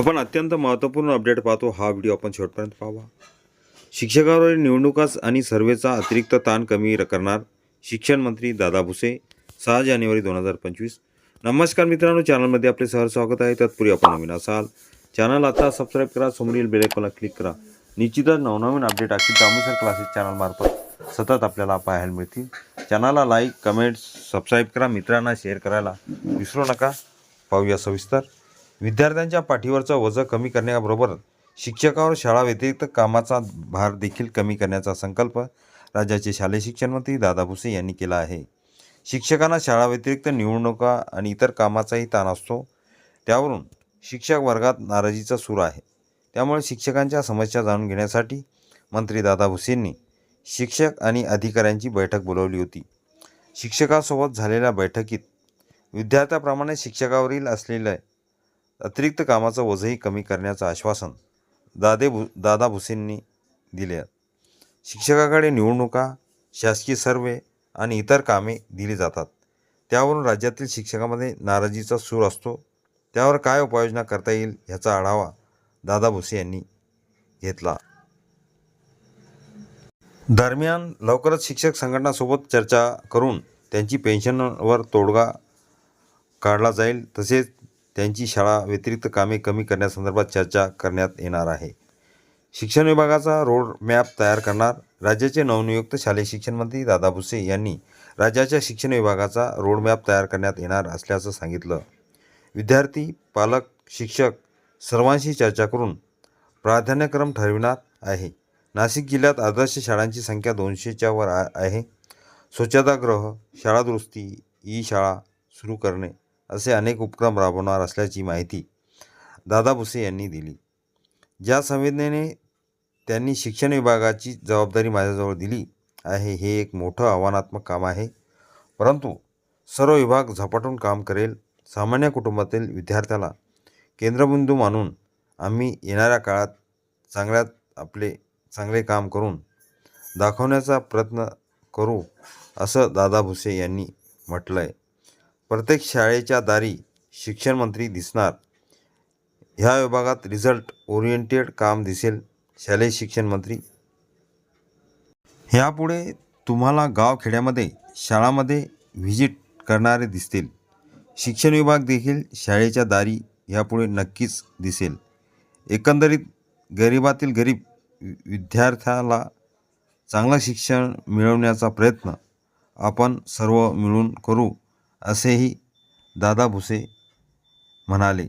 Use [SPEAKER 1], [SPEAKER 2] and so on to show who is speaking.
[SPEAKER 1] आपण अत्यंत महत्त्वपूर्ण अपडेट पाहतो. हा व्हिडिओ आपण शेवटपर्यंत पाहावा शिक्षकांवरील निवडणुकास आणि सर्वेचा अतिरिक्त ताण कमी करणार शिक्षण मंत्री दादा भुसे सहा जानेवारी दोन हजार पंचवीस. नमस्कार मित्रांनो चॅनलमध्ये आपले सहर स्वागत आहे. तत्पूर्वी आपण नवीन असाल चॅनल आता सबस्क्राईब करा समोरील बेलेकॉनला क्लिक करा. निश्चितच नवनवीन अपडेट असतील तामुसर क्लासेस चॅनलमार्फत सतत आपल्याला पाहायला मिळतील. चॅनलला लाईक कमेंट्स सबस्क्राईब करा. मित्रांना शेअर करायला विसरू नका. पाहूया सविस्तर. विद्यार्थ्यांच्या पाठीवरचं वजं कमी करण्याबरोबर शिक्षकावर शाळा व्यतिरिक्त कामाचा भार देखील कमी करण्याचा संकल्प राज्याचे शालेय शिक्षण मंत्री दादा भुसे यांनी केला आहे. शिक्षकांना शाळा व्यतिरिक्त निवडणुका आणि इतर कामाचाही ताण असतो. त्यावरून शिक्षक वर्गात नाराजीचा सूर आहे. त्यामुळे शिक्षकांच्या समस्या जाणून घेण्यासाठी मंत्री दादा भुसेंनी शिक्षक आणि अधिकाऱ्यांची बैठक बोलावली होती. शिक्षकासोबत झालेल्या बैठकीत विद्यार्थ्याप्रमाणे शिक्षकावरील असलेलं अतिरिक्त कामाचं ओझंही कमी करण्याचं आश्वासन दादे भु दादा भुसेंनी दिले. शिक्षकाकडे निवडणुका शासकीय सर्वे आणि इतर कामे दिली जातात. त्यावरून राज्यातील शिक्षकामध्ये नाराजीचा सूर असतो. त्यावर काय उपाययोजना करता येईल ह्याचा आढावा दादा भुसे यांनी घेतला. दरम्यान लवकरच शिक्षक संघटनासोबत चर्चा करून त्यांची पेन्शनवर तोडगा काढला जाईल. तसेच त्यांची शाळा व्यतिरिक्त कामे कमी करण्यासंदर्भात चर्चा करण्यात येणार आहे. शिक्षण विभागाचा रोड मॅप तयार करणार राज्याचे नवनियुक्त शालेय शिक्षण मंत्री दादा भुसे यांनी राज्याच्या शिक्षण विभागाचा रोड मॅप तयार करण्यात येणार असल्याचं सांगितलं. विद्यार्थी पालक शिक्षक सर्वांशी चर्चा करून प्राधान्यक्रम ठरविणार आहे. नाशिक जिल्ह्यात आदर्श शाळांची संख्या दोनशेच्या वर आ- आहे. स्वच्छतागृह शाळा दुरुस्ती ई शाळा सुरू करणे असे अनेक उपक्रम राबवणार असल्याची माहिती दादा भुसे यांनी दिली. ज्या संवेदनेने त्यांनी शिक्षण विभागाची जबाबदारी माझ्याजवळ दिली आहे हे एक मोठं आव्हानात्मक काम आहे. परंतु सर्व विभाग झपाटून काम करेल. सामान्य कुटुंबातील विद्यार्थ्याला केंद्रबिंदू मानून आम्ही येणाऱ्या काळात चांगल्यात आपले चांगले काम करून दाखवण्याचा प्रयत्न करू असं दादा भुसे यांनी म्हटलं आहे प्रत्येक शाळेच्या दारी शिक्षणमंत्री दिसणार. ह्या विभागात रिझल्ट ओरिएंटेड काम दिसेल शालेय शिक्षण मंत्री. ह्यापुढे तुम्हाला गावखेड्यामध्ये शाळामध्ये व्हिजिट करणारे दिसतील. शिक्षण विभाग देखील शाळेच्या दारी ह्यापुढे नक्कीच दिसेल. एकंदरीत गरिबातील गरीब विद्यार्थ्याला चांगलं शिक्षण मिळवण्याचा प्रयत्न आपण सर्व मिळून करू. असेही दादा भुसे म्हणाले.